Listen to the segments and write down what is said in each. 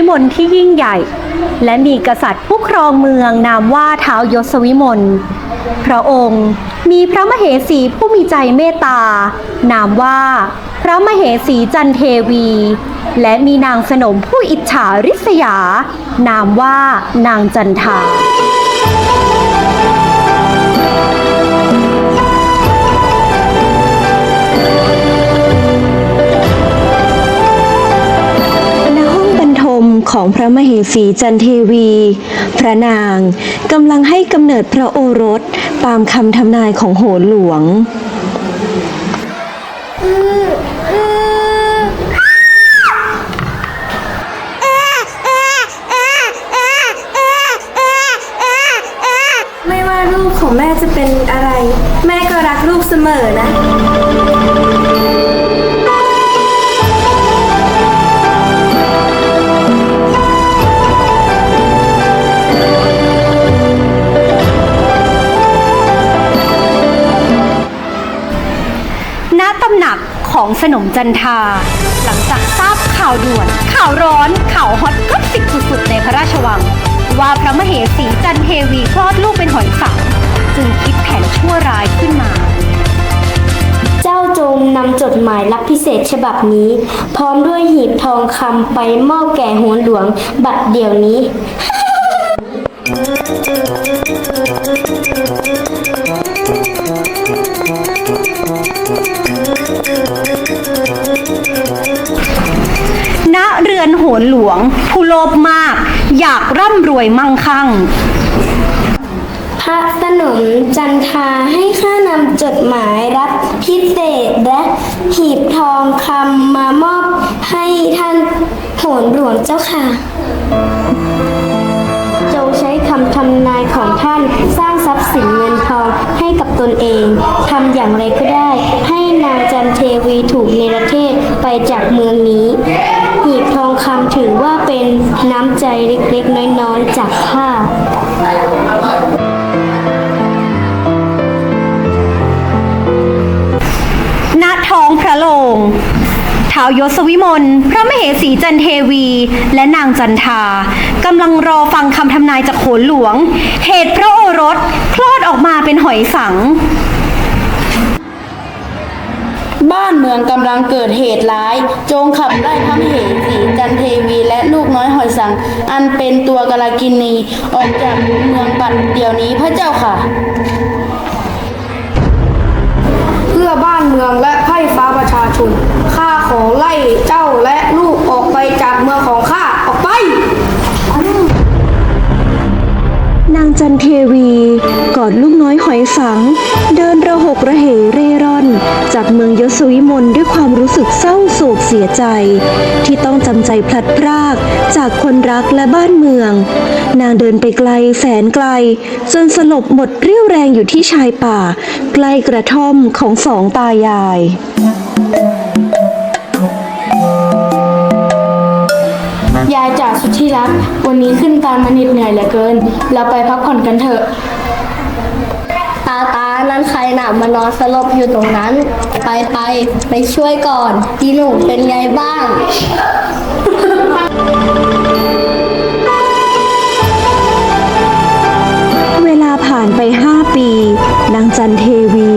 วิมลที่ยิ่งใหญ่ และมีกษัตริย์ผู้ครองเมืองนามว่าท้าวยศวิมลพระองค์มีพระมเหสีผู้มีใจเมตตา นามว่า พระมเหสีจันเทวี และมีนางสนมผู้อิจฉาริษยา นามว่านางจันทา ของพระมเหสีจันเทวี พระนางกำลังให้กำเนิดพระโอรสตามคำทำนายของโหนหลวงไม่ว่าลูกของแม่จะเป็นอะไร แม่ก็รักลูกเสมอนะ สนมจันทา หลังจากทราบข่าวด่วน ข่าวร้อน ข่าวฮอตก็สิกสุดๆในพระราชวัง ว่าพระมเหสีจันเทวีคลอดลูกเป็นหอยสังจึงคิดแผนชั่วร้ายขึ้นมา เจ้าจงนำจดหมายลับพิเศษฉบับนี้ พร้อมด้วยหีบทองคำไปมอบแก่หัวหลวงบัดเดี๋ยวนี้ รวยมั่งคั่ง พระสนมจันทาให้ข้านำจดหมายรับพิเศษและหีบทองคำมามอบให้ท่านโหนหลวงเจ้าค่ะ จงใช้คำทำนายของท่านสร้างทรัพย์สินเงินทองให้กับตนเองทำอย่างไรก็ได้ ให้นางจันเทวีถูกเนรเทศไปจากเมืองนี้ หีบทองคำถือว่าเป็นน้ำใจเล็กๆ น้อยๆ จากข้าณท้องพระโรงท้าวยศวิมล พระมเหสีจันเทวี และนางจันทากำลังรอฟังคำทำนายจากโขนหลวง เหตุพระโอรส คลอดออกมาเป็นหอยสัง บ้านเมืองกำลังเกิดเหตุร้าย จงขับไล่พระมเหสีจันเทวีและลูกน้อยหอยสัง อันเป็นตัวกาลกินีออกจากเมืองบัดเดี๋ยวนี้พระเจ้าค่ะ เพื่อบ้านเมืองและไพร่ฟ้าประชาชน ข้าขอไล่เจ้าและลูกออกไปจากเมืองของข้าออกไป นางจันเทวีกอดลูกน้อยหอยสัง เดินระหกระเหเร่ร่อน จากเมืองยศวิมลด้วยความรู้สึกเศร้าโศกเสียใจ ที่ต้องจำใจพลัดพรากจากคนรักและบ้านเมือง นางเดินไปไกลแสนไกล จนสลบหมดเรี่ยวแรงอยู่ที่ชายป่า ใกล้กระท่อมของสองตายายยายจ๋าสุดที่รัก วันนี้ขึ้นตามมาน็ดเหนื่อยเหลือเกิน เราไปพักผ่อนกันเถอะ ตาตา นั้นใครหนามานอนสลบอยู่ตรงนั้น ไปไปไปช่วยก่อนดีหนูเป็นไงบ้าง เวลาผ่านไปห้าปี นางจันเทวี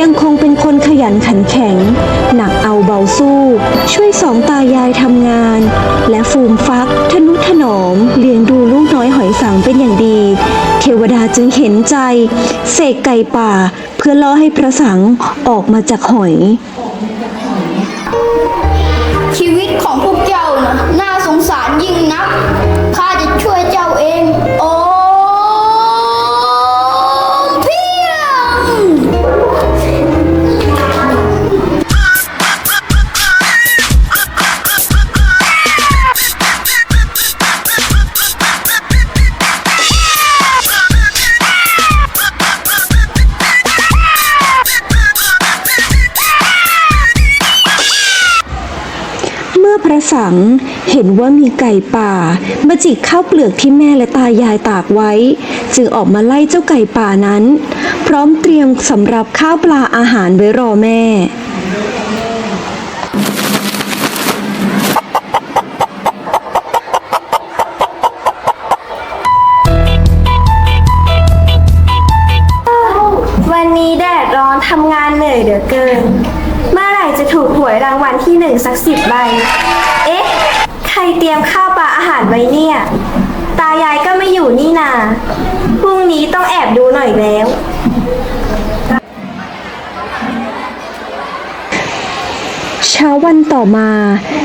ยังคงเป็นคนขยันขันแข็ง หนักเอาเบาสู้ ช่วยสองตายายทำงาน และฟูมฟักทนุถนอมเลี้ยงดูลูกน้อยหอยสังเป็นอย่างดี วดาจึงเห็นใจ เสกไก่ป่าเพื่อล่อให้พระสังออกมาจากหอย ชีวิตของพวกเจ้านะน่าสงสารยิ่งนัก งเห็นว่ามีไก่ป่า มาจิกข้าวเปลือกที่แม่และตายายตากไว้ จึงออกมาไล่เจ้าไก่ป่านั้น พร้อมเตรียมสำหรับข้าวปลาอาหารไว้รอแม่วันนี้แดดร้อนทำงานเหนื่อยเหลือเกิน เมื่อไหร่จะถูกหวยรางวัลที่หนึ่งสักสิบใบ รเตรียมข้าวปลาอาหารไว้เนี่ย ตายายก็ไม่อยู่นี่นา พรุ่งนี้ต้องแอบดูหน่อยแล้ว เช้าวันต่อมา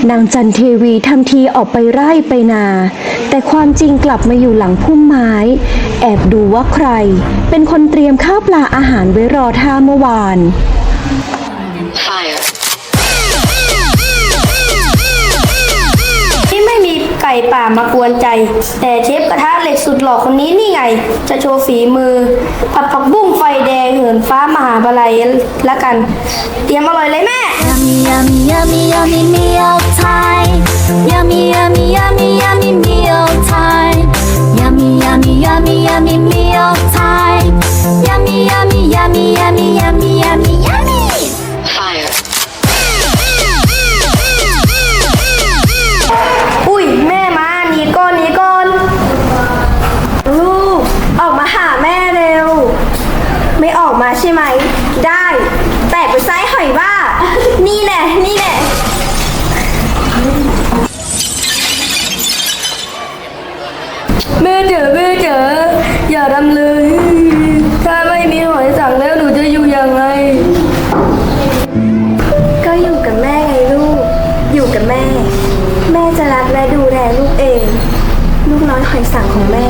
นางจันเทวีทำทีออกไปไร่ไปนา แต่ความจริงกลับมาอยู่หลังพุ่มไม้ แอบดูว่าใคร เป็นคนเตรียมข้าวปลาอาหารไว้รอท่าเมื่อวาน Fire. ก่ป่ามากวนใจ แต่เชฟกระทะเหล็กสุดหล่อคนนี้นี่ไง จะโชว์ฝีมือ ผัดผักบุ้งไฟแดงเหินฟ้ามหาบาลัยละกัน เตรียมอร่อยเลยแม่ Yummy yummy yummy yummy ดูแลลูกเอง ลูกน้อยหอยสังของแม่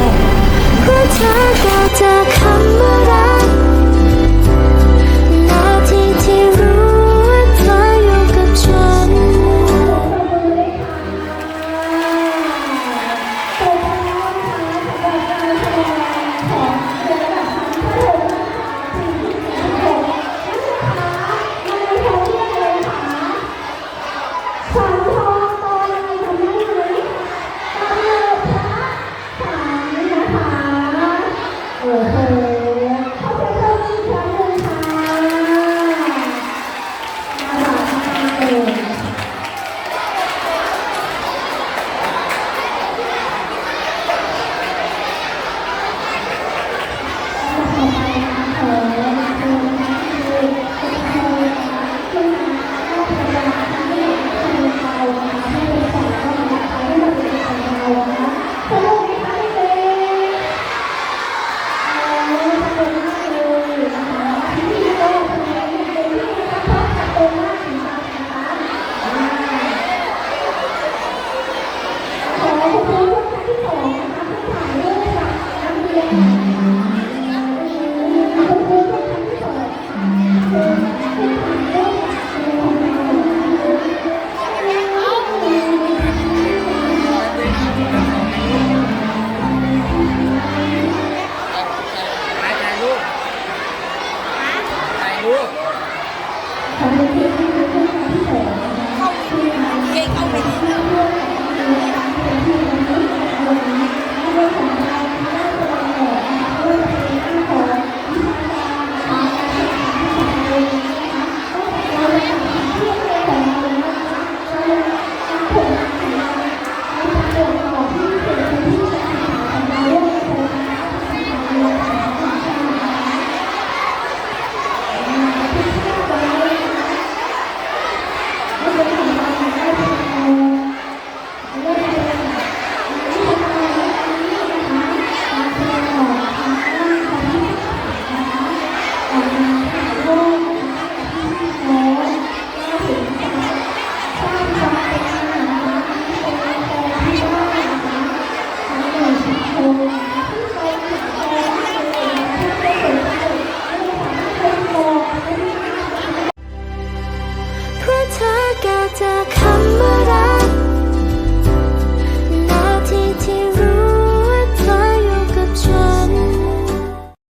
เพราะเธอแค่เจอคำว่ารัก